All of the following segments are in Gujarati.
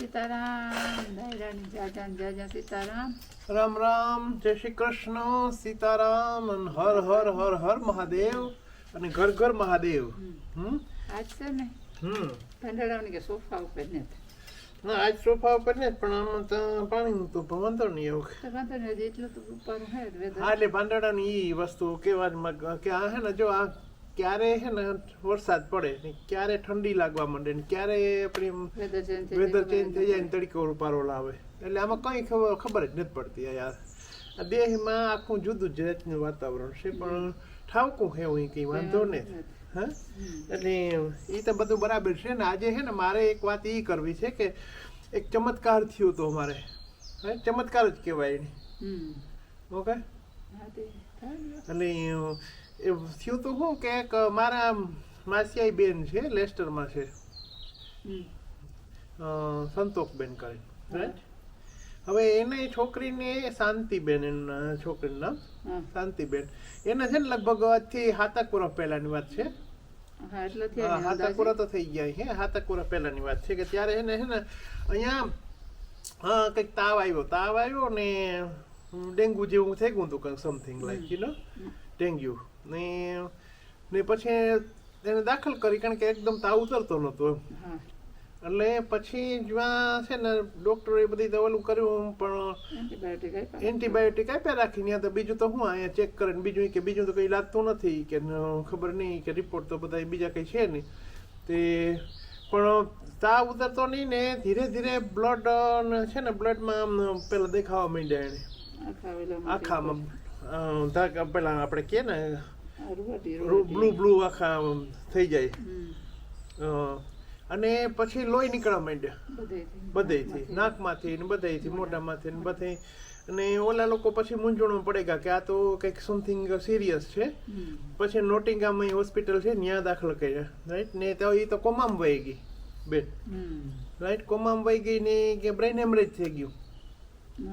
સીતારામ. દાયરાની જાજા ને જાજા સીતારામ. રામ રામ જય શ્રી કૃષ્ણ સીતારામ અને હર હર હર હર મહાદેવ અને ઘર ઘર મહાદેવ. હમ. આજ છે ને હમ. ભંડારાઓની કે સોફા ઉપર ને ના આજ સોફા ઉપર ને પણ આમ તો પાણી તો વાંધો નહીં એવું. વાંધો નહીં એટલું તો ઉપર હે એટલે ભાંડાડાની ઈ વસ્તુ કેવા કે આ હે ને જો આ ક્યારે હે ને વરસાદ પડે ને ક્યારે ઠંડી લાગવા માંડે ને ક્યારે આપણી વેધર ચેન્જ થઈ જાય ને તડકો પારો લાવે. એટલે આમાં કંઈ ખબર ખબર જ નથી પડતી યાર. આ દેહમાં આખું જુદું જ જાતનું વાતાવરણ છે પણ ઠાવકું છે હું કંઈ વાંધો નહીં હા. એટલે એ તો બધું બરાબર છે ને આજે છે ને મારે એક વાત એ કરવી છે કે એક ચમત્કાર થયો તો અમારે. હા ચમત્કાર જ કહેવાય એને. ઓકે? હા. એટલે થયું તો શું કે મારા માસિયાઈ બેન છે લેસ્ટરમાં છે. સંતોકબેન કરીને હવે એને છોકરીને શાંતિબેન એના છોકરીનું નામ. શાંતિબેન. એને છે ને લગભગ આજથી સાતક વર્ષ પહેલાની વાત છે. હા હા. વર્ષ તો થઈ ગયા છે સાતક વર્ષ પહેલાની વાત છે કે ત્યારે એને છે ને અહીંયા કંઈક તાવ આવ્યો. તાવ આવ્યો ને ડેન્ગ્યુ જેવું થઈ ગયું હતું કંઈક something like you know dengue. ને ને પછી એને દાખલ કરી કારણ કે એકદમ તાવ ઉતરતો નહોતો એટલે પછી જ્યાં છે ને ડોક્ટરે બધી દવાનું કર્યું પણ એન્ટીબાયોટિક આપ્યા. રાખીને તો બીજું તો હું અહીંયા ચેક કરીને બીજું કે બીજું તો કંઈ લાગતું નથી કે ખબર નહીં કે રિપોર્ટ તો બધા બીજા કંઈ છે નહીં. તે પણ તાવ ઉતરતો નહીં ને ધીરે ધીરે બ્લડ છે ને બ્લડમાં આમ પેલા દેખાવા માંડ્યા એને. આખામાં પેલા આપણે કહે ને બ્લુ બ્લુ આખા થઈ જાય. અને પછી લોહી નીકળવા માંડ્યા. બધેયથી નાકમાંથી ને બધેથી મોઢામાંથી ને બધે. અને ઓલા લોકો પછી મૂંઝવણમાં પડે ગયા કે આ તો કંઈક સમથિંગ સિરિયસ છે. પછી નોટિંગામ હોસ્પિટલ છે ત્યાં દાખલ કર્યા. રાઈટ ને તો એ તો કોમામ વહી ગઈ બેન. રાઈટ કોમામ વહી ગઈ ને કે બ્રેઇન હેમરેજ થઈ ગયું.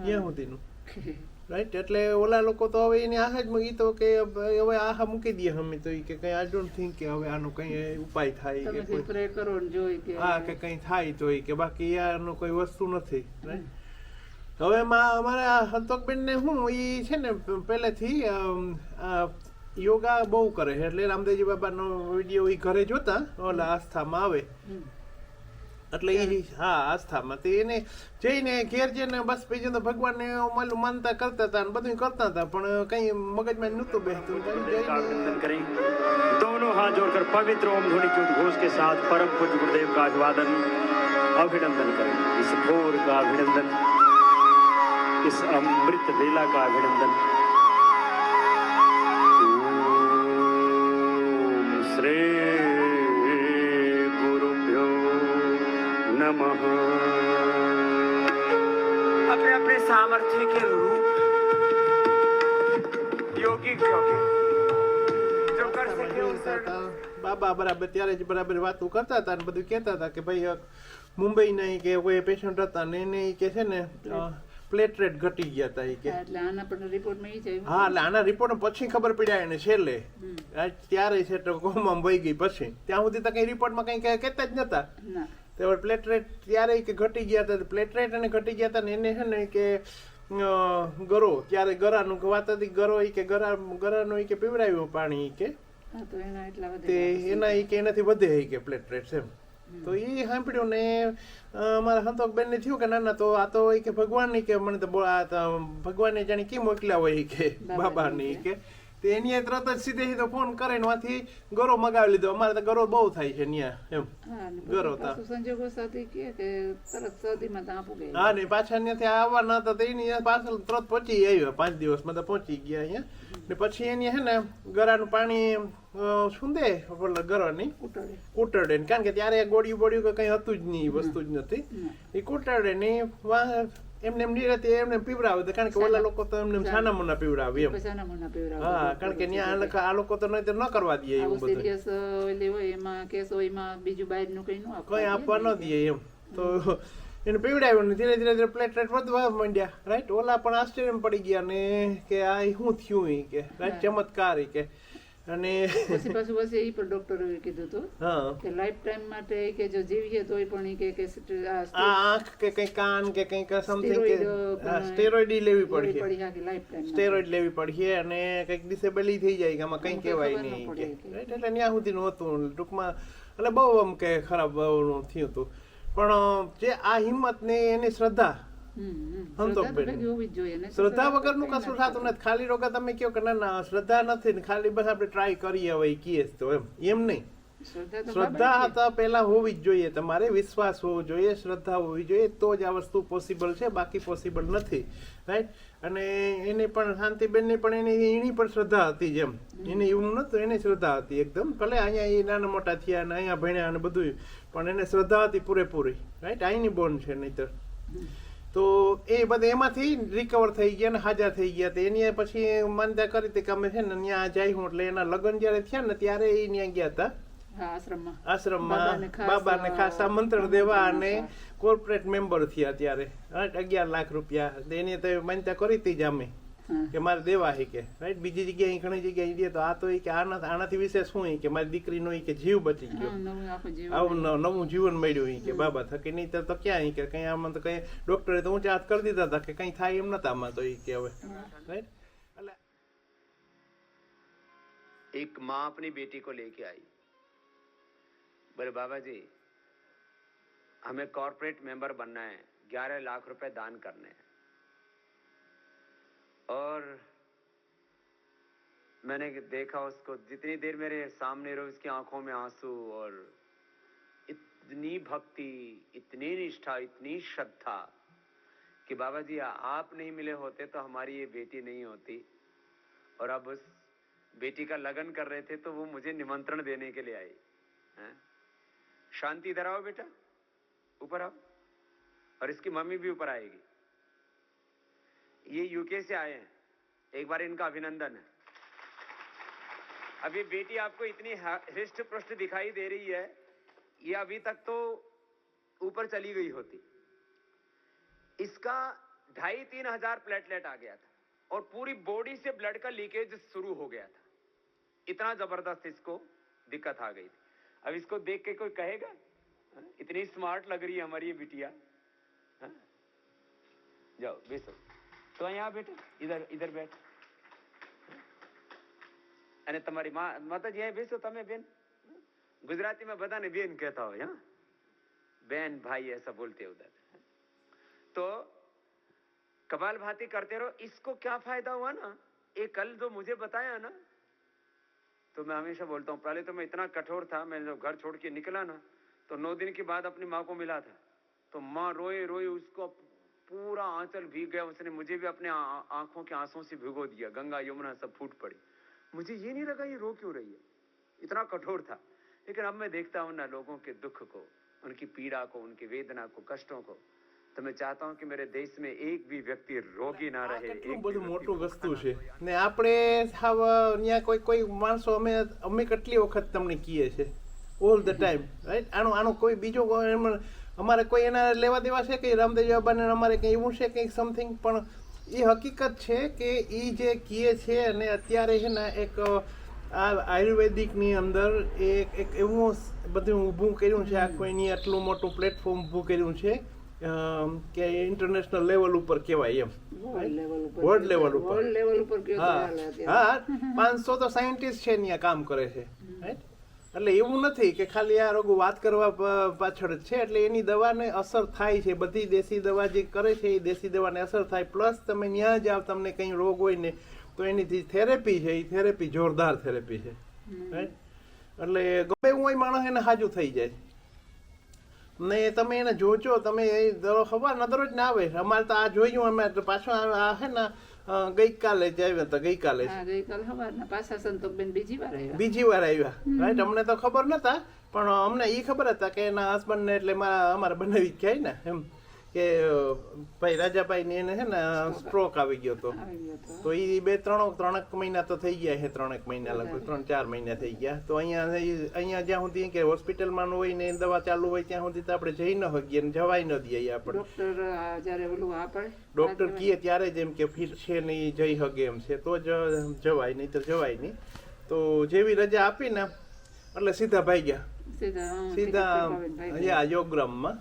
ત્યાં સુધીનું. રાઈટ એટલે ઓલા લોકો તો હવે એની આશા જ મગી તો કે હવે આહા મૂકી દઈએ અમે તો કે કઈ આઈ ડોન્ટ થિંક કે હવે આનો કઈ ઉપાય થાય કે કોઈ કરો ને જોઈ કે હા કે કઈ થાય તો કે બાકી આનો કોઈ વસ્તુ નથી. રાઈટ હવે અમારા સંતોકબેન ને હું ઈ છે ને પહેલેથી યોગા બહુ કરે એટલે રામદેવજી બાબાનો વીડિયો ઈ ઘરે જોતા ઓલા આસ્થામાં આવે. એટલે એ હા આસ્થામાં તે એને જઈને ઘેર જઈને બસ બીજું તો ભગવાનને માલું માનતા કરતા હતા ને બધું કરતા હતા પણ કઈ મગજમાં નહોતું બેસતું का જઈને अभिनंदन करें दोनों हाथ जोड़कर पवित्र ओम ध्वनि के उद्घोष के साथ परम पूज्य गुरुदेव का अभिवादन अभिनंदन करें इस भोर का अभिनंदन इस अमृत वेला का अभिनंदन আমার থেকে রূপ યોગિક બાબા બરાબર ત્યારે જ બરાબર વાતો કરતા હતા ને બધું કહેતા હતા કે ભાઈ મુંબઈના કે કોઈ પેશન્ટ હતા ને એને કે છે ને પ્લેટરેટ ઘટી ગયા હતા કે એટલે આના પણ રિપોર્ટમાં એ હા એટલે આના રિપોર્ટ પછી ખબર પડ્યા એને છેલ્લે. ત્યારે છે તો કોમામાં વહી ગઈ પછી. ત્યાં સુધી તો કઈ રિપોર્ટમાં કઈ કહેતા જ નતા. તો પ્લેટરેટ ત્યારે કે ઘટી ગયા હતા. પ્લેટરેટ અને ઘટી ગયા હતા ને એને છે ને કે ગરો. ત્યારે ગરાનું વાત હતી ગરો એ કે ગરા ગરાનો એ કે પીવડાવ્યો પાણી કે. તો એના ઈ કે એનાથી વધે કે પ્લેટરેટ એમ. તો એ સાંભળ્યું ને મારા અમારા સંતોષ બેન ને થયું કે ના ના તો આ તો એ કે ભગવાનની કે મને તો ભગવાને જાણે કેમ મોકલ્યા હોય કે બાબાની કે. તે એની તરત જ સીધે સીધો ફોન કરે ને વાથી ગરો મગાવી લીધો. અમારે તો ગરો બહુ થાય છે ન્યા એમ. ગરો તા. સંજોગો સાથે કે તરત સદીમાં ત્યાં પૂગે હા ને પાછા ત્યાંથી આવવાના હતા તો એની પાછળ તરત પહોંચી આવ્યો. પાંચ દિવસમાં તો પહોંચી ગયા અહીંયા. ને પછી એની હે ને ગરાનું પાણી સુંદે ગરાની? કુટરડે કારણ કે ત્યારે ગોળિયું બોળિયું કે કંઈ હતું જ નહીં વસ્તુ જ નથી. એ કુટરડે ને એમને એમ નિરાતે એમને પીવડાવે તો કારણ કે ઓલા લોકો તો એમને છાના મોના પીવડાવે એમ. સાના મોના પીવડાવે. હા કારણ કે ત્યાં આ લોકો- તો નહીં ન કરવા દે એવું બધું. serious, એટલે હોય એમાં કેસ હોય એમાં બીજું બહારનું કંઈ ન આપવા કઈ આપવા ન. દે એમ. તો એને પીવડાવ્યું ને ધીરે ધીરે ધીરે પ્લેટલેટ વધવા માંડ્યા રાઈટ ઓલા પણ આશ્ચર્ય પડી ગયા ને કે આ શું થયું કે રાઈટ ચમત્કાર કે. અને પછી પાછું પછી એ પણ ડોક્ટરોએ કીધું હતું કે લાઈફ ટાઈમ માટે કે જો જીવીએ તોય પણ કે કે આ આંખ કે કઈ કાન કે કઈ સમથિંગ કે સ્ટેરોઇડ લેવી પડશે. સ્ટેરોઇડ લેવી પડશે અને કંઈક ડિસેબિલિટી થઈ જાય કે આમાં કંઈ કહેવાય નહીં કે. એટલે ત્યાં સુધી નહોતું ટૂંકમાં એટલે બહુ આમ કે ખરાબ થયું હતું. પણ જે આ હિંમત ને એની શ્રદ્ધા શ્રદ્ધા વગરનું કશું થતું નથી. ખાલી રોગા તમે કહો કે ના ના શ્રદ્ધા નથી ને ખાલી બસ આપણે ટ્રાય કરીએ હવે કીએ તો એમ. એમ નહીં. શ્રદ્ધા હતા પહેલા હોવી જ જોઈએ. તમારે વિશ્વાસ હોવો જોઈએ શ્રદ્ધા હોવી જોઈએ તો જ આ વસ્તુ પોસિબલ છે બાકી પોસિબલ નથી. રાઈટ અને એની પણ શાંતિબેનની પણ એની એની પણ શ્રદ્ધા હતી જેમ. એને એવું નહોતું એની શ્રદ્ધા હતી એકદમ. ભલે અહીંયા એ નાના મોટા થયા અને અહીંયા ભણ્યા અને બધું પણ એને શ્રદ્ધા હતી પૂરેપૂરી. રાઈટ અહીંની બોન છે નહીતર. તો એ બધા એમાંથી રિકવર થઈ ગયા ને હાજર થઈ ગયા તો. એની પછી માનતા કરી હતી કે અમે છે ને ત્યાં જાય હું એટલે એના લગ્ન જ્યારે થયા ને ત્યારે એ ત્યાં ગયા હતા. આશ્રમમાં. બાબાને ખાસ, આમંત્રણ દેવા અને કોર્પોરેટ મેમ્બર થયા ત્યારે. અગિયાર લાખ રૂપિયા. એની તો માન્યતા કરી હતી જ અમે. કે મારે દેવા હે કે રાઈટ બીજી જગ્યાએ ઘણી જગ્યાએ દે તો આ તો ઈ કે આના આનાથી વિશેષ શું ઈ કે મારી દીકરીનો ઈ કે જીવ બચી ગયો હા, નવું આખું જીવન આવું ન- નવું જીવન મળ્યું ઈ કે બાબા થકી નહીં તો ક્યાં ઈ કે કઈ આમાં તો કઈ ડોક્ટરે તો ઊંચા હાથ કરી દીધા હતા કે કઈ થાય એમ નતા આમાં તો ઈ કે હવે રાઈટ એટલે एक माँ अपनी बेटी को लेके आई बोले बाबा जी हमें कॉर्पोरेट मेंबर बनना है ग्यारह लाख रुपए दान करने हैं और मैंने देखा उसको जितनी देर मेरे सामने रही, उसकी आँखों में आँसू और इतनी भक्ति, इतनी निष्ठा, इतनी श्रद्धा कि बाबा जी, आप नहीं मिले होते तो हमारी ये बेटी नहीं होती। और अब उस बेटी का लगन कर रहे थे तो वो मुझे निमंत्रण देने के लिए आई, हैं? शांति इधर आओ बेटा, ऊपर आओ। और इसकी मम्मी भी ऊपर आएगी। ये यूके से आए हैं। एक बार इनका अभिनंदन है। ये बेटी आपको इतनी हृष्ट पृष्ठ दिखाई दे रही है, ये अभी तक तो ऊपर चली गई होती। इसका ढाई तीन हज़ार प्लेटलेट आ गया था और पूरी बॉडी से ब्लड का लीकेज शुरू हो गया था। इतना ज़बरदस्त इसको दिक्कत आ गई थी। अब इसको देख के कोई कहेगा हाँ? इतनी स्मार्ट लग रही है हमारी ये बिटिया। हाँ? जाओ, बेसो। तो यहाँ बेटे इधर इधर बैठ અને તમારી માં માતાજી અહીં બેસો તમે બેન ગુજરાતીમાં બધાને બેન કહેતા હોય હા બેન ભાઈ ऐसा बोलते हैं उधर तो कपाल भाती करते रहो इसको क्या फायदा हुआ ना ये कल जो मुझे बताया ना तो मैं हमेशा बोलता हूँ पहले तो मैं इतना कठोर था मैं जब घर छोड़ के निकला ना तो नौ दिन के बाद अपनी माँ को मिला था तो माँ रोए रोए उसको पूरा आंचल भीग गया उसने मुझे भी अपने आ- आंखों के आंसुओं से भिगो दिया गंगा यमुना सब फूट पड़ी मुझे ये नहीं लगा ये रो क्यों रही है इतना कठोर था लेकिन अब मैं देखता हूँ ना लोगों के दुख को उनकी पीड़ा को उनकी वेदना को कष्टों को तो मैं चाहता हूँ कि मेरे देश में एक भी व्यक्ति रोगी ना આ रहे કેટલું एक भी બધું व्यक्ति મોટું भूखा વસ્તુ ना છે सोए। ને આપણે સાવ ત્યાં કોઈ કોઈ માણસો અમે અમે કેટલી વખત તમને કહીએ છે ઓલ ધ ટાઈમ રાઈટ આનું આનું કોઈ બીજો કોઈ એમાં- અમારે કોઈ એના લેવા દેવા છે કે રામદેવ બાબાને અમારે કંઈ એવું છે કંઈક સમથિંગ પણ એ હકીકત છે કે એ જે કીએ છે અને અત્યારે છે ને એક આ આયુર્વેદિકની અંદર એક એક એવું બધું ઊભું કર્યું છે આખું એની આટલું મોટું પ્લેટફોર્મ ઊભું કર્યું છે કે ઇન્ટરનેશનલ લેવલ ઉપર કહેવાય એમ. વર્લ્ડ લેવલ ઉપર હા હા પાંચસો તો સાયન્ટિસ્ટ છે ત્યાં કામ કરે છે. right? એટલે એવું નથી કે ખાલી આ રોગ વાત કરવા પાછળ જ છે એટલે એની દવાને અસર થાય છે. બધી દેશી દવા જે કરે છે એ દેશી દવાને અસર થાય. પ્લસ તમે ત્યાં જાઓ તમને કંઈ રોગ હોય ને તો એની જે થેરેપી છે એ થેરેપી જોરદાર થેરેપી છે. રાઈટ એટલે ગમે એવું હોય માણસ એને હાજુ થઈ જાય ને તમે એને જોજો તમે એ દરો ખબર? ન દરરોજ ના આવે. અમારે તો આ જોયું અમે પાછો આ હે ને ગઈકાલે જ આવ્યા હતા ગઈકાલે ગઈકાલ સવારના પાછા સંતોકબેન બીજી વાર આવ્યા. બીજી વાર આવ્યા. રાઈટ અમને તો ખબર નતા પણ અમને એ ખબર હતા કે એના હસબન્ડ ને એટલે મારા અમારે બનાવી જ ગયા ને એમ. કે ભાઈ રાજાભાઈ ને એને છે ને સ્ટ્રોક આવી ગયો હતો. તો એ બે ત્રણ ત્રણેક મહિના તો થઈ ગયા છે ત્રણેક મહિના લગભગ ત્રણ ચાર મહિના થઈ ગયા. તો અહીંયા અહીંયા જ્યાં સુધી કે હોસ્પિટલમાં હોય ને દવા ચાલુ હોય ત્યાં સુધી તો આપણે જઈ ન શકીએ ને જવાય ન દઈએ આપણે ડોક્ટર કહે ત્યારે જ એમ કે ફીટ છે નહીં જઈ હગે એમ છે તો જ જવાય નહીં તો જવાય નહીં. તો જેવી રજા આપી ને એટલે સીધા ભાઈ ગયા. સીધા. યોગગ્રામમાં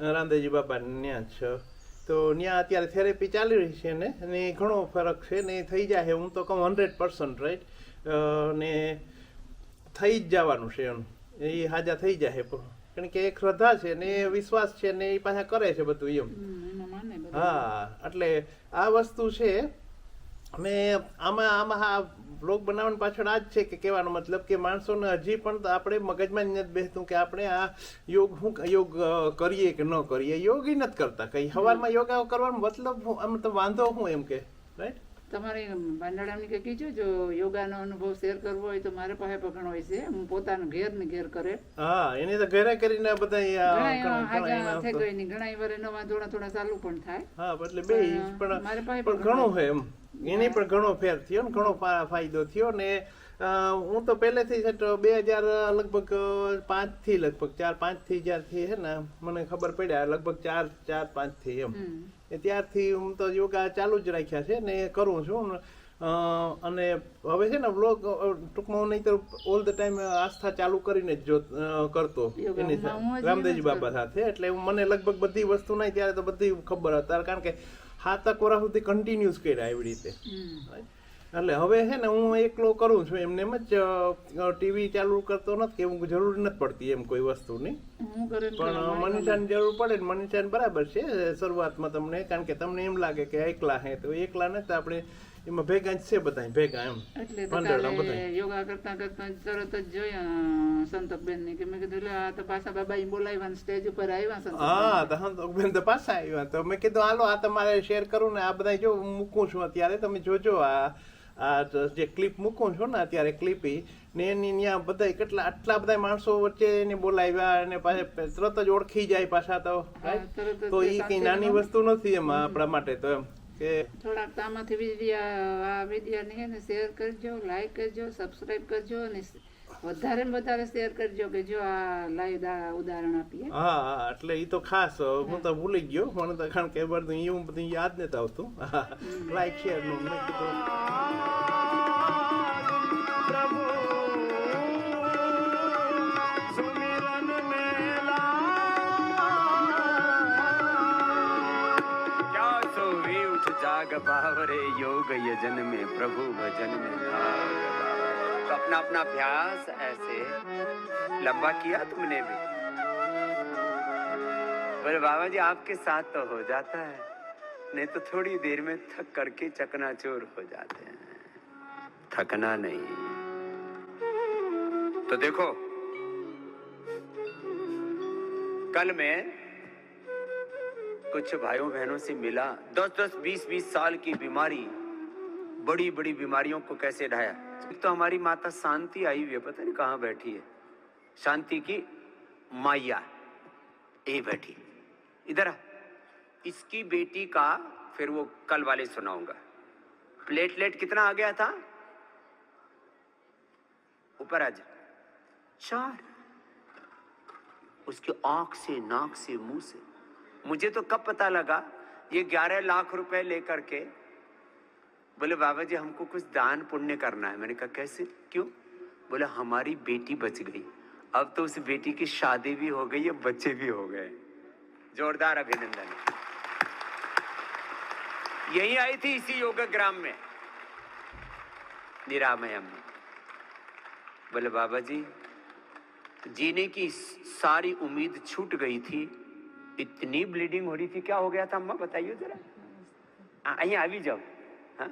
રામદેવજી બાબા ત્યાં જ તો ત્યાં અત્યારે થેરેપી ચાલી રહી છે ને અને ઘણો ફરક છે ને થઈ જાય હું તો કહું હંડ્રેડ પર્સન્ટ રાઈટ ને થઈ જ જવાનું છે એમ. એ હાજા થઈ જાય પણ. કારણ કે એ શ્રદ્ધા છે ને એ વિશ્વાસ છે ને એ પાછા કરે છે બધું એમ. હા એટલે આ વસ્તુ છે મેં આમાં આમાં આ બ્લોગ બનાવવાની પાછળ આ જ છે કે કહેવાનો મતલબ કે માણસોને હજી પણ આપણે મગજમાં જ નથી બેસતું કે આપણે આ યોગ શું યોગ કરીએ કે ન કરીએ. યોગ ય નથી કરતા કઈ. સવારમાં યોગા કરવાનો મતલબ આમ તો વાંધો હું એમ કે રાઈટ તમારે ભાંડાડાની કે કીજો જો યોગાનો અનુભવ શેર કરવો હોય તો મારે પાસે પણ હોય છે. હું પોતાનું ઘેર ને ઘેર કરે. હા એને તો ઘરે કરીને બધા ઘણા થઈ ગઈ વાર નવા થોડા થોડા ચાલુ પણ થાય. હા એટલે બે પણ, મારી પાસે પણ પણ ઘણું હોય એમ. એને પણ ઘણો ફેર થયો ને ઘણો ફાયદો થયો ને હું તો પહેલેથી છે બે હજાર લગભગ પાંચથી લગભગ ચાર પાંચથી જ્યારથી છે ને મને ખબર પડ્યા લગભગ ચાર ચાર પાંચથી એમ. એ ત્યારથી હું તો યોગા ચાલુ જ રાખ્યા છે ને એ કરું છું અને હવે છે ને વ્લોગ ટૂંકમાં હું નહીં તો ઓલ ધ ટાઈમ આસ્થા ચાલુ કરીને જ જો કરતો. એની સાથે રામદેવજી બાબા સાથે એટલે મને લગભગ બધી વસ્તુ નહીં ત્યારે તો બધી ખબર હતા. કારણ કે સાતક વર્ષ સુધી કન્ટિન્યુઅસ કર્યા એવી રીતે. એટલે હવે છે ને હું એકલો કરું છું એમને એમ જ ટીવી ચાલુ કરતો નથી કે હું જરૂર નથી પડતી એમ કોઈ વસ્તુની. પણ મનીષાની જરૂર પડે ને મનીષાને બરાબર છે શરૂઆતમાં તમને કારણ કે તમને એમ લાગે કે એકલા હે તો એકલા નથી આપણે એમાં ભેગા જ છે બધા ભેગા એમ. એટલે. યોગા કરતા કરતા તરત જ જોયા સંતકબેન ને કે મેં કીધું લે આ તો પાછા બાબા બોલાવ્યા સ્ટેજ ઉપર આવ્યા સંતક હા તો હા તો પાછા આવ્યા. તો મેં કીધું હાલો આ તમારે શેર કરું ને આ બધા જો મૂકું છું અત્યારે. તમે જોજો આ આ જે ક્લિપ મૂકું છું ને અત્યારે ક્લિપ ને એની ત્યાં બધા કેટલા આટલા બધા માણસો વચ્ચે એને બોલાવ્યા અને પાછા તરત જ ઓળખી જાય પાછા તો તો એ કઈ નાની વસ્તુ નથી એમાં આપણા માટે તો એમ. કે થોડાક આમાંથી વિડીયા આ વિડીયાને હે ને શેર કરજો લાઈક કરજો સબસ્ક્રાઇબ કરજો અને વધારે ને વધારે શેર કરજો કે જો આ લાઈવ ઉદાહરણ આપીએ. હા હા એટલે એ તો ખાસ હું તો ભૂલી ગયો મને તો કારણ કે બધું એવું બધું યાદ નથી આવતું. લાઈક શેરનું મેં કીધું. जाग बावरे योग यजन में प्रभु भजन में भाग तो अपना अपना अभ्यास ऐसे, लंबा किया तुमने भी? बोले बाबा जी आपके साथ तो हो जाता है। नहीं तो थोड़ी देर में थक करके चकनाचूर हो जाते हैं। थकना नहीं। तो देखो, कल मैं कुछ भाइयों बहनों से मिला। दस दस, बीस बीस साल की बीमारी, बड़ी बड़ी बीमारियों को कैसे ढाया? तो हमारी माता शांति आई हुई है, पता नहीं कहाँ बैठी है। शांति की माइया ये बैठी। इधर इसकी बेटी का फिर वो कल वाले सुनाऊँगा। प्लेटलेट कितना आ गया था? ऊपर आ जा। चार। उसके आँख से, नाक से, मुँह से। मुझे तो कब पता लगा ये ग्यारह लाख रुपए लेकर के? बोले, बाबा जी, हमको कुछ दान पुण्य करना है। मैंने कहा, कैसे? क्यों? बोले, हमारी बेटी बच गई। अब तो उस बेटी की शादी भी हो गई है बच्चे भी हो गए। जोरदार अभिनंदन। यही आई थी इसी योग ग्राम में। निरामय बोले, बाबा जी, जीने की सारी उम्मीद छूट गई थी इतनी ब्लीडिंग हो रही थी क्या हो गया था अम्मा बताइए जरा આ, અહીંયા આવી જાઓ હા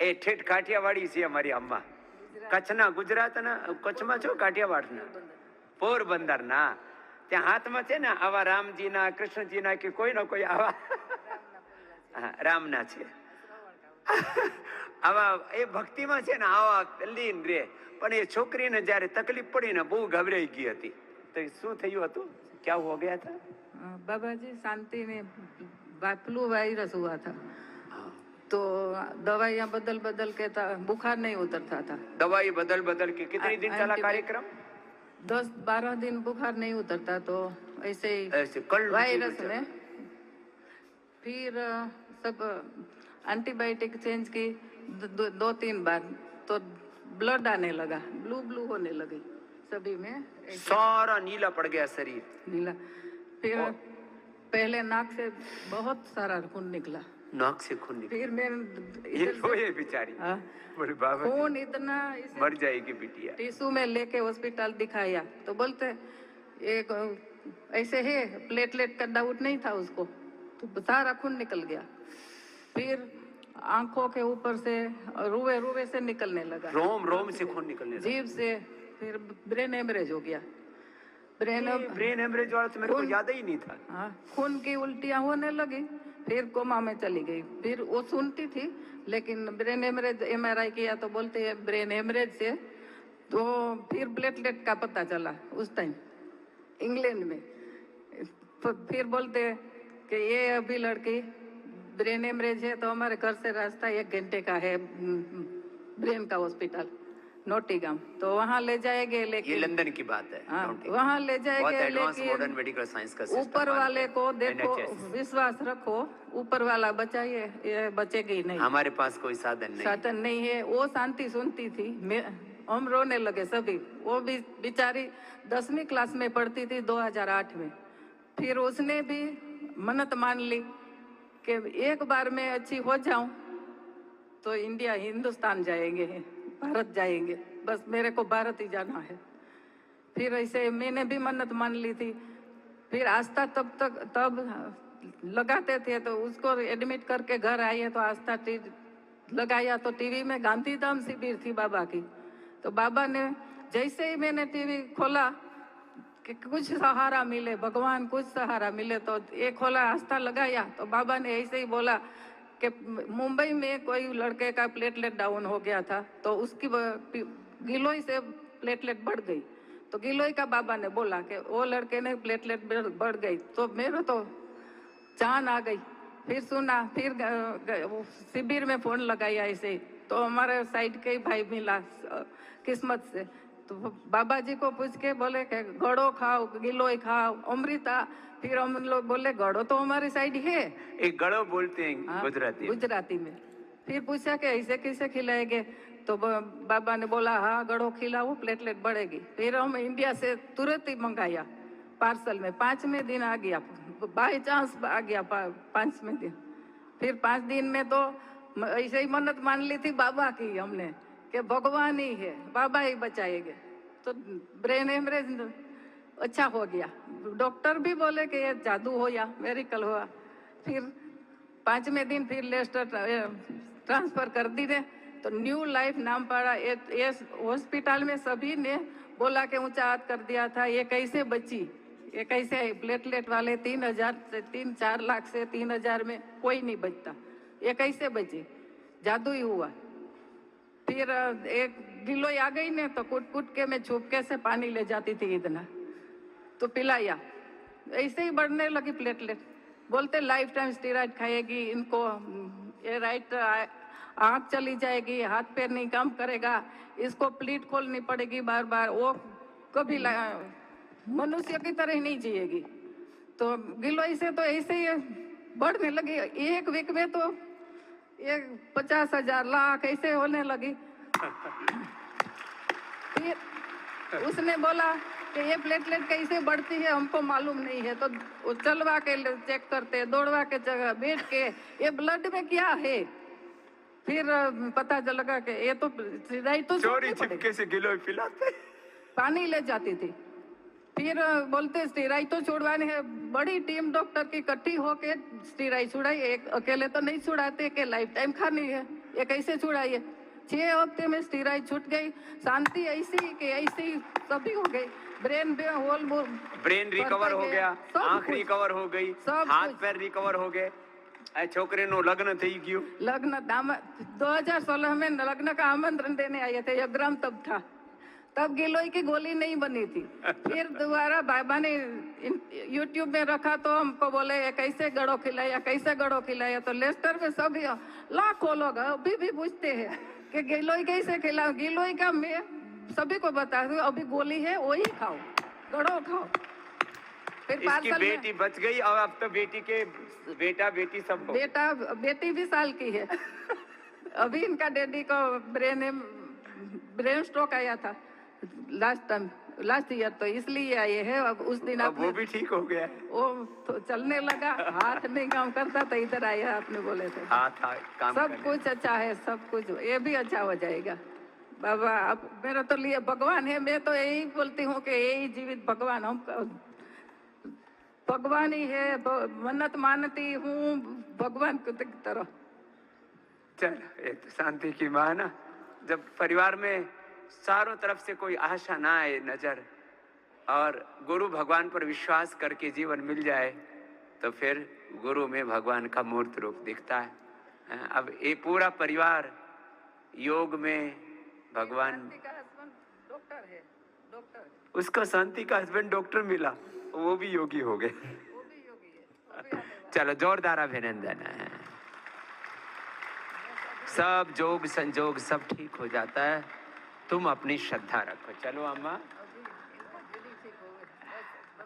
એ ઠેઠ કાઠિયાવાડી છે અમારી અમ્મા કચ્છના ગુજરાતના કચ્છમાં છો કાઠિયાવાડના પોરબંદરના ત્યાં હાથમાં છે ને આવા રામજીના કૃષ્ણજીના કે કોઈનો કોઈ આવા હા રામના છે આવા એ ભક્તિમાં છે ને આવા લીન રે પણ એ છોકરીને જ્યારે તકલીફ પડી ને બહુ ગભરાઈ ગઈ હતી તો એ શું થયું હતું ક્યાં હો ગયા હતા बाबा जी शांति में फ्लू वायरस हुआ था। तो दवाइयाँ बदल बदल के था बुखार नहीं उतरता था। दवाई बदल बदल के कितनी दिन चला कार्यक्रम? दस बारह दिन बुखार नहीं उतरता तो ऐसे ही ऐसे कल वायरस में फिर सब एंटीबायोटिक चेंज की दो, दो तीन बार तो ब्लड आने लगा ब्लू ब्लू होने लगी सभी में। सारा नीला पड़ गया शरीर। नीला। फिर पहले नाक से बहुत सारा खून निकला। नाक से खून निकल। फिर मैं ये रोए बेचारी। हाँ, बोले बाबा खून इतना मर जाएगी बिटिया। टिश्यू में लेके हॉस्पिटल दिखाया। तो बोलते एक ऐसे है प्लेटलेट का डाउट नहीं था उसको। तो सारा खून निकल गया। फिर आँखों के ऊपर से रुवे रुवे से निकलने लगा। रोम रोम से खून निकलने लगा। जीभ से फिर ब्रेन हेमरेज हो गया। ब्रेन ब्रेन हेमरेज वाला तो मेरे को याद ही नहीं था। हाँ खून की उल्टियाँ होने लगी फिर कोमा में चली गई। फिर वो सुनती थी लेकिन ब्रेन हेमरेज एमआरआई किया तो बोलते हैं ब्रेन हेमरेज से तो फिर प्लेटलेट का पता चला उस टाइम इंग्लैंड में। फ- फिर बोलते कि ये अभी लड़की ब्रेन हेमरेज है तो हमारे घर से रास्ता एक घंटे का है ब्रेन का हॉस्पिटल नोटिगाम। तो वहाँ ले जाएँगे लेकिन ये लंदन की बात है हाँ। वहाँ ले बहुत जाएँगे लेकिन मेडिकल साइंस का ऊपर वाले को देखो विश्वास रखो ऊपर वाला बचाइए ये बचेगी नहीं। हमारे पास कोई साधन नहीं। साधन नहीं है वो शांति सुनती थी हम रोने लगे सभी। वो भी बेचारी दसवीं क्लास में पढ़ती थी 2008 में। फिर उसने भी मन्नत मान ली कि एक बार मैं अच्छी हो जाऊँ तो इंडिया हिंदुस्तान जाएँगे। भारत जाएँगे। बस मेरे को भारत ही जाना है। फिर ऐसे मैंने भी मन्नत मान ली थी। फिर आस्था तब तक, तब लगाते थे तो उसको एडमिट करके घर आए तो आस्था लगाया तो टीवी में गांधीधाम शिविर थी बाबा की। तो बाबा ने जैसे ही मैंने टीवी खोला कि कुछ सहारा मिले, भगवान कुछ सहारा मिले तो एक खोला आस्था लगाया। तो बाबा ने ऐसे ही बोला कि मुंबई में कोई लड़के का प्लेटलेट डाउन हो गया था तो उसकी गिलोई से प्लेटलेट बढ़ गई। तो गिलोई का बाबा ने बोला कि वो लड़के ने प्लेटलेट बढ़ गई। तो मेरा तो जान आ गई। फिर सुना, फिर शिविर में फ़ोन लगाया ऐसे तो हमारे साइड के भाई मिला किस्मत से। तो बाबा जी को पूछ के बोले के गड़ो खाओ गिलोय खाओ अमृता। फिर हम लोग बोले गड़ो तो हमारी साइड है। एक गड़ो बोलते हैं हाँ, गुजराती में। गुजराती में। फिर पूछा कि ऐसे कैसे खिलाएँगे? तो बाबा ने बोला हाँ गड़ो खिलाओ प्लेटलेट बढ़ेगी। फिर हम इंडिया से तुरंत ही मंगाया पार्सल में। पाँचवें दिन आ गया बाई चांस आ गया पाँचवें दिन। फिर पाँच दिन में तो ऐसे ही मन्नत मान ली थी बाबा की हमने। कि भगवान ही है, बाबा ही बचाएँगे। तो ब्रेन हेमरेज अच्छा हो गया। डॉक्टर भी बोले कि ये जादू हो या मेरिकल हुआ। फिर पाँचवें दिन फिर लेस्टर ट्रांसफ़र कर दी थे तो न्यू लाइफ नाम पड़ा। ये ये हॉस्पिटल में सभी ने बोला कि ऊँचा हाथ कर दिया था। ये कैसे बची? ये कैसे प्लेटलेट वाले तीन हज़ार से तीन, चार लाख से तीन हज़ार में कोई नहीं बचता। ये कैसे बची? जादू ही हुआ। फिर एक गिलोई आ गई ने तो कुट कुट के मैं छुपके से पानी ले जाती थी इतना तो पिलाया। ऐसे ही बढ़ने लगी प्लेटलेट बोलते लाइफ टाइम स्टीराइड खाएगी, इनको, ये राइट आँख चली जाएगी, हाथ पैर नहीं काम करेगा, इसको प्लीट खोलनी पड़ेगी बार बार वो कभी मनुष्य की तरह नहीं जिएगी। तो गिलोई से तो ऐसे ही बढ़ने लगी। एक वीक में तो एक पचास हज़ार लाख ऐसे होने लगी। फिर उसने बोला कि ये प्लेटलेट कैसे बढ़ती है हमको मालूम नहीं है। तो चलवा के चेक करते दौड़वा के जगह बैठ के ये ब्लड में क्या है? फिर पता चला कि ये तो सिराई तो चोरी छिपके से गिलो पिलाते। पानी ले जाती थी। फिर अ, बोलते स्टीराई तो छुड़वाने है बड़ी टीम डॉक्टर की इकट्ठी होके स्टीराई छुड़ाई एक अकेले तो नहीं छुड़ाते कि लाइफ टाइम खानी है ये कैसे छुड़ाइए छह हफ्ते में स्टीराई छूट गई शांति ऐसी कि ऐसी सभी हो गई ब्रेन में होल ब्रेन रिकवर हो गया आंख रिकवर हो गई सब हाथ कुछ। पैर रिकवर हो गए આ છોકરીનું લગ્ન થઈ ગયું लग्न दाम 2016 में लग्न का आमंत्रण देने आए थे यज्ञराम तब था तब गिलोय की गोली नहीं बनी थी। फिर दोबारा बाबा ने यूट्यूब में रखा तो हमको बोले ये कैसे गड़ो खिलाया कैसे गड़ो खिलाया? तो लेस्टर में सभी लाखों लोग अभी भी पूछते हैं कि गिलोय कैसे खिलाओ? गिलोय का मैं सभी को बता दूँ अभी गोली है वही खाओ गड़ो खाओ। फिर इसकी बेटी बच गई और अब तो बेटी के बेटा बेटी सब बेटा बेटी भी साल की है। अभी इनका डैडी को ब्रेन ब्रेन स्ट्रोक आया था। लास्ट टाइम लास्ट ईयर तो इसलिए आए हैं अब उस दिन अब वो भी ठीक हो गया है। वो तो चलने लगा हाथ नहीं काम करता था इधर आया आपने बोले थे। हाथ काम सब कुछ अच्छा है सब कुछ ये भी अच्छा हो जाएगा। बाबा अब मेरा तो लिए भगवान है मैं तो यही बोलती हूँ कि यही जीवित भगवान हम भगवान ही है मन्नत मानती हूँ भगवान की तरह। चल ये तो शांति की माँ ना। जब परिवार में चारों तरफ़ से कोई आशा ना आए नज़र और गुरु भगवान पर विश्वास करके जीवन मिल जाए तो फिर गुरु में भगवान का मूर्त रूप दिखता है। हाँ, अब ये पूरा परिवार योग में भगवान डॉक्टर है डॉक्टर उसका शांति का हस्बैंड डॉक्टर मिला वो भी योगी हो गए। है। चलो जोरदार अभिनंदन। है। सब जोग संजोग सब ठीक हो जाता है। तुम अपनी श्रद्धा रखो चलो अम्मा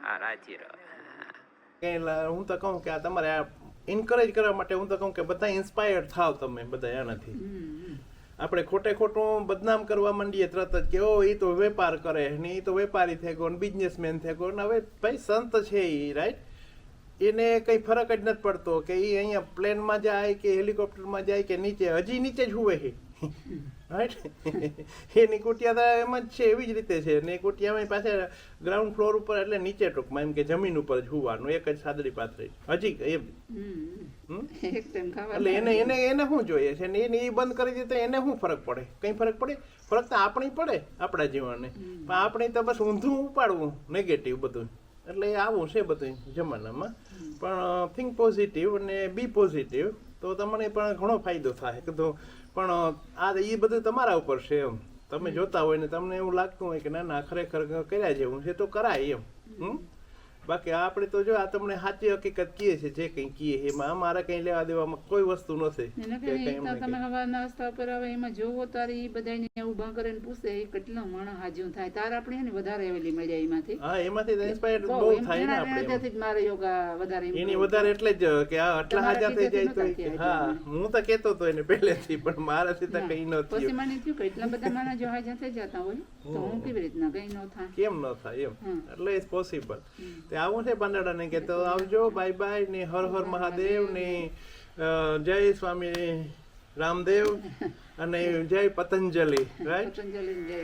हाँ, राजी रहो કે લા- હું તો કહું કે આ તમારે આ એન્કરેજ કરવા માટે હું તો કહું કે બધા ઇન્સ્પાયર્ડ થાવ તમે બધા આનાથી આપણે ખોટે ખોટું બદનામ કરવા માંડીએ તરત જ કે ઓ એ તો વેપાર કરે ને એ તો વેપારી થઈ ગયો ને બિઝનેસમેન થઈ ગયો ને હવે ભાઈ સંત છે એ રાઈટ એને કઈ ફરક જ નથી પડતો કે એ અહીંયા પ્લેનમાં જાય કે હેલિકોપ્ટરમાં જાય કે નીચે હજી નીચે જ હુવે છે રાઈટ એની કુટિયા તો એમ જ છે એવી જ રીતે છે. ને એ કુટિયામાં પાસે ગ્રાઉન્ડ ફ્લોર ઉપર એટલે નીચે ટૂંકમાં એમ કે જમીન ઉપર જ હુવાનું એક જ સાદડી પાથરી. હજી એમ. એટલે એને એને એને શું જોઈએ છે? ને એને એ બંધ કરી દે તો એને શું ફરક પડે? કઈ ફરક પડે? ફરક તો આપણી પડે આપણા જીવનને. પણ આપણે તો બસ ઊંધું ઉપાડવું નેગેટિવ બધું. એટલે એ આવું છે બધું જમાનામાં. પણ થિંક પોઝિટિવ અને બી પોઝિટિવ તો તમને પણ ઘણો ફાયદો થાય. કીધું પણ આ એ બધું તમારા ઉપર છે એમ. તમે જોતા હોય ને, તમને એવું લાગતું હોય કે ના ના, ખરેખર કર્યા જેવું છે, તો કરાય એમ. હમ? બાકી આપણે તો જો આ તમને સાચી હકીકત કીએ છે જે કંઈ કીએ એમાં અમારે કંઈ લેવા દેવામાં કોઈ વસ્તુ નથી. તમે કે- હવા નાસ્તા પર આવે એમાં જોવો તારે એ બધાને ઊભા કરીને પૂછે એ કેટલા માણસ હાજર થાય. તારે આપણે ને વધારે એવેલી મળ્યા એમાંથી. હા એમાંથી તો ઇન્સ્પાયર બહુ થાય ને આપણે. મારે યોગા વધારે એની વધારે એટલે જ કે આ આટલા હાજર થઈ જાય તો હા હું તો કેતો તો એને પહેલેથી પણ મારાથી તો. કઈ ન પછી મને થયું કે એટલા બધા માણસ જો હાજર થઈ જતા હોય તો હું કેવી રીતના કઈ ન થાય. કેમ ન થાય એમ? એટલે ઇટ્સ પોસિબલ તે આવું છે પાંદડાને કે તો આવજો બાય બાય ને હર હર મહાદેવ ને જય સ્વામી રામદેવ અને જય પતંજલિ રાઈટ પતંજલિ જય